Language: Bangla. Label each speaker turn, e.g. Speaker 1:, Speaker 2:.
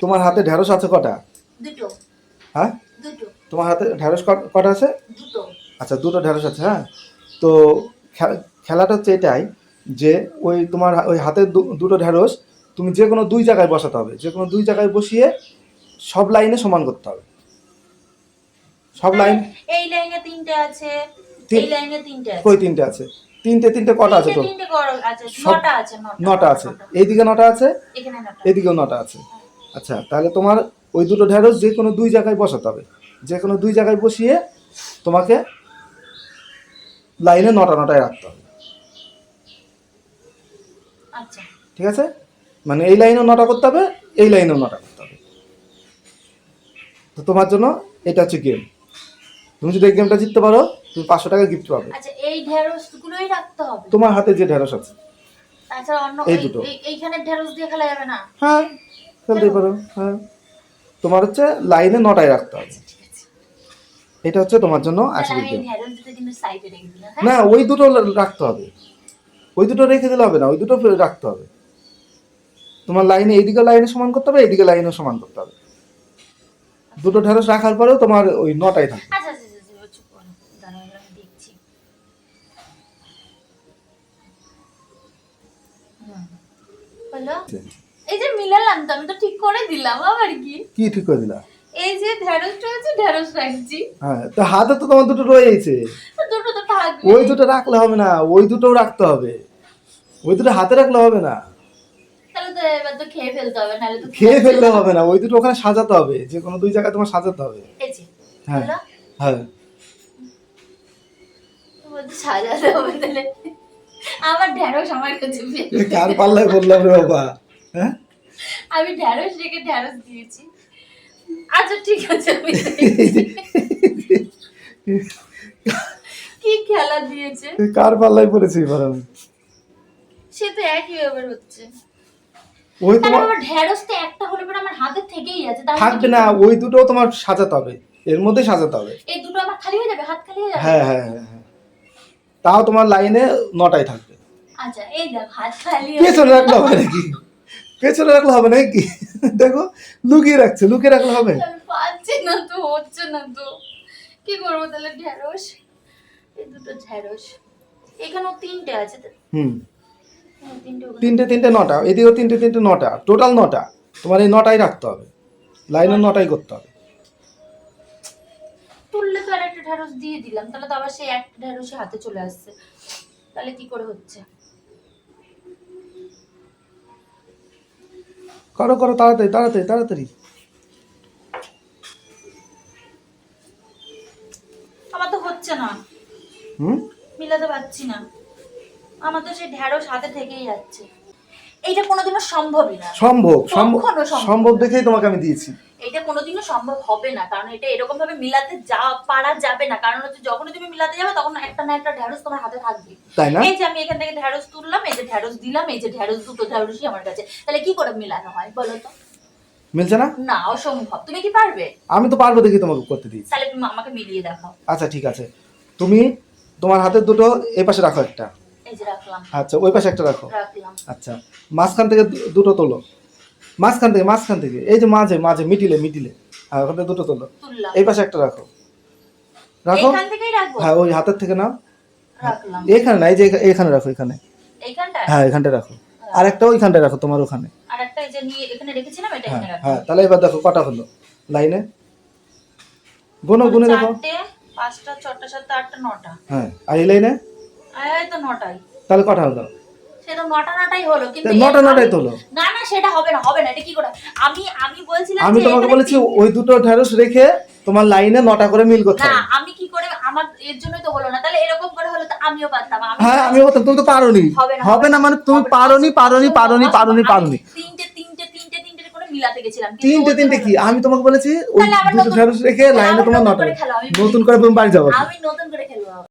Speaker 1: তোমার হাতে ঢেঁড়স আছে কটা?
Speaker 2: দুটো।
Speaker 1: হ্যাঁ?
Speaker 2: দুটো।
Speaker 1: তোমার হাতে ঢেঁড়স কটা আছে?
Speaker 2: দুটো।
Speaker 1: আচ্ছা দুটো ঢেঁড়স আছে হ্যাঁ? তো খেলাটা হচ্ছে এটাই যে ওই তোমার ওই হাতের দু- দুটো ঢেঁড়স তুমি যে কোনো দুই জায়গায় বসাতে হবে। যে কোনো দুই জায়গায় বসিয়ে সব লাইনে সমান করতে হবে। সব লাইন
Speaker 2: এই লাইনে তিনটে আছে এই লাইনে তিনটে আছে।
Speaker 1: কই তিনটে আছে? তিনটে তিনটে কটা আছে তো
Speaker 2: তিনটে আছে নটা আছে নটা।
Speaker 1: নটা আছে। এইদিকে নটা আছে
Speaker 2: এখানে নটা।
Speaker 1: এদিকেও নটা আছে। আচ্ছা তাহলে তোমার ওই দুটো ঢেঁড়স যে কোনো দুই জায়গায় বসাতে হবে। যে কোনো দুই জায়গায় বসিয়ে তোমাকে লাইনে নটা নটায় রাখতে হবে।
Speaker 2: আচ্ছা।
Speaker 1: ঠিক আছে? মানে এই লাইনেও নটা করতে হবে এই লাইনেও নটা করতে হবে। তো তোমার জন্য এটা হচ্ছে গেম তুমি যদি এই গেমটা জিততে পারো তুমি পাঁচশো টাকা গিফট পাবে।
Speaker 2: আচ্ছা এই ঢেঁড়স গুলোই রাখতে হবে?
Speaker 1: তোমার হাতে যে ঢেঁড়স আছে।
Speaker 2: তাছাড়া অন্য
Speaker 1: এই
Speaker 2: এই-
Speaker 1: দুটো।
Speaker 2: এইখানে ঢেঁড়স দিয়ে খেলা যাবে না?
Speaker 1: হ্যাঁ। খেলতেই পারো হ্যাঁ। তোমার হচ্ছে লাইনে নটায় রাখতে হবে। এটা হচ্ছে তোমার জন্য
Speaker 2: দিলাম হ্যাঁ?
Speaker 1: না ওই দুটো রাখতে হবে। ওই দুটো রেখে দিলে হবে না ওই দুটো রাখতে হবে। তোমার লাইনে এইদিকে লাইনে সমান করতে হবে এইদিকে লাইনে সমান করতে হবে। দুটো ঢেঁড়স রাখার পরেও তোমার ওই নটাই থাকবে।
Speaker 2: আচ্ছা আচ্ছা আচ্ছা, আচ্ছা। হলো? এই যে মিলালাম তো আমি তো ঠিক করে দিলাম আবার কি?
Speaker 1: কি ঠিক করে দিলা?
Speaker 2: এই যে ঢেঁড়সটা আছে ঢেঁড়স রাখছি।
Speaker 1: হ্যাঁ তো হাতে তো তোমার দুটো রয়েছে।
Speaker 2: দুটো তো থাকবে।
Speaker 1: ওই দুটো রাখলে হবে না ওই দুটোও রাখতে হবে। ওই দুটো হাতে রাখলে হবে না।
Speaker 2: খেয়ে
Speaker 1: ফেললে হবে না ওই দুটো ওখানে সাজাতে হবে যে কোনো দুই জায়গায় তোমার সাজাতে হবে। হ্যাঁ হ্যাঁ।
Speaker 2: সাজাতে হবে তাহলে। আমার ঢেঁড়স আমার কাছে
Speaker 1: কার পাল্লায় বললাম রে বাবা? হ্যাঁ?
Speaker 2: আমি ঢ্যাঁড়স রেখে ঢ্যাঁড়স দিয়েছি। আচ্ছা ঠিক আছে আমি কি খেলা দিয়েছে?
Speaker 1: কার পাল্লায় পড়েছি এবার আমি?
Speaker 2: সে তো একই ব্যাপার হচ্ছে।
Speaker 1: ওই তোমার
Speaker 2: ঢ্যাঁড়স তো একটা হলে পরে আমার হাতের থেকেই আছে
Speaker 1: থাকবে না ওই দুটো তোমার সাজাতে হবে। এর মধ্যে সাজাতে হবে।
Speaker 2: এই দুটো আমার খালি হয়ে যাবে হাত খালি হয়ে যাবে?
Speaker 1: হ্যাঁ হ্যাঁ হ্যাঁ হ্যাঁ। তাও তোমার লাইনে নটায় থাকবে।
Speaker 2: আচ্ছা এই দেখ হাত খালি
Speaker 1: পেছনে রাখলে হবে নাকি? পেছনে রাখলে হবে নাকি? দেখো লুকিয়ে রাখছে লুকিয়ে রাখলে হবে।
Speaker 2: পাচ্ছি না তো হচ্ছে না তো। কি করব তাহলে ঢ্যাঁড়স? এই দুটো ঢ্যাঁড়স। এখানেও তিনটে আছে
Speaker 1: হুম।
Speaker 2: তিনটে
Speaker 1: তিনটে নটা। এদিকেও তিনটে তিনটে নটা। টোটাল নটা। তোমার এই নটাই রাখতে হবে। লাইনে নটাই করতে হবে।
Speaker 2: তুললে তো আর একটা ঢ্যাঁড়স দিয়ে দিলাম। তাহলে তো আবার সেই একটা ঢ্যাঁড়সই হাতে চলে আসছে। তাহলে কি করে হচ্ছে?
Speaker 1: করো করো তাড়াতাড়ি তাড়াতাড়ি তাড়াতাড়ি।
Speaker 2: আমার তো হচ্ছে না।
Speaker 1: হুম?
Speaker 2: মিলাতে পারছি না। আমার তো সেই ঢেঁড়স হাতে থেকেই যাচ্ছে। এইটা কোনোদিনও সম্ভবই না।
Speaker 1: সম্ভব সম্ভব
Speaker 2: সম্ভব
Speaker 1: দেখেই তোমাকে আমি দিয়েছি।
Speaker 2: এটা কোনোদিনও সম্ভব হবে না কারণ এটা এরকম ভাবে মিলাতে যা পারা যাবে না। কারণ হচ্ছে যখনই তুমি মিলাতে যাবে তখন একটা না একটা ঢ্যাঁড়স তোমার হাতে থাকবে।
Speaker 1: তাই না?
Speaker 2: এই যে আমি এখান থেকে ঢ্যাঁড়স তুললাম এই যে ঢ্যাঁড়স দিলাম এই যে ঢ্যাঁড়স দুটো ঢ্যাঁড়সই আমার কাছে। তাহলে কি করে মিলানো হয় বলো তো?
Speaker 1: মিলছে না?
Speaker 2: না অসম্ভব। তুমি কি পারবে?
Speaker 1: আমি তো পারব দেখি তোমাকে করতে দিই।
Speaker 2: তাহলে তুমি আমাকে মিলিয়ে দেখাও।
Speaker 1: আচ্ছা ঠিক আছে। তুমি তোমার হাতের দুটো এই পাশে রাখো একটা।
Speaker 2: এই যে রাখলাম।
Speaker 1: আচ্ছা ওই পাশে একটা রাখো।
Speaker 2: রাখলাম।
Speaker 1: আচ্ছা মাঝখান থেকে দুটো তোলো। মাঝখান থেকে মাঝখান থেকে। এই যে মাঝে মাঝে মিডিলে মিডিলে। হ্যাঁ ওখান থেকে দুটো তোলো। এই পাশে একটা রাখো। রাখো। হ্যাঁ ওই হাতের থেকে নাও।
Speaker 2: রাখলাম।
Speaker 1: এখানে না এই যে এখা- এখানে রাখো এখানে। হ্যাঁ এখানটা রাখো। আর একটা ওইখানটায় রাখো তোমার ওখানে। হ্যাঁ হ্যাঁ তাহলে এবার দেখো কটা হলো? লাইনে? গুনো গুনে দেখো।
Speaker 2: পাঁচটা ছটা সাতটা আটটা নটা।
Speaker 1: হ্যাঁ আর এই লাইনে?
Speaker 2: তো নটাই।
Speaker 1: তাহলে কটা হলো?
Speaker 2: সেটা নটা হলো কিন্তু
Speaker 1: তা নটা
Speaker 2: এর- না না সেটা হবে না হবে না এটা কি করে? আমি আমি বলছিলাম
Speaker 1: আমি তোমাকে বলেছি ওই দুটো ঢেঁড়স রেখে তোমার লাইনে নটা করে মিল করতে
Speaker 2: না আমি কি করে আমার এর জন্যই তো হলো না তাহলে এরকম করে হলে তো আমিও পারতাম আমি
Speaker 1: হ্যাঁ আমি বলতাম তুমি তো পারোনি।
Speaker 2: হবে না,
Speaker 1: মানে তুমি পারোনি পারোনি পারোনি পারোনি পারোনি।
Speaker 2: তিনটে তিনটে তিনটে তিনটে করে মিলাতে গেছিলাম
Speaker 1: তিনটে তিনটে কি? আমি তোমাকে বলেছি ওই দুটো
Speaker 2: নতুন-
Speaker 1: ঢেঁড়স রেখে লাইনে তোমার নটা
Speaker 2: করে
Speaker 1: নতুন করে তুমি বাড়ি যাব।
Speaker 2: আমি নতুন করে খেলব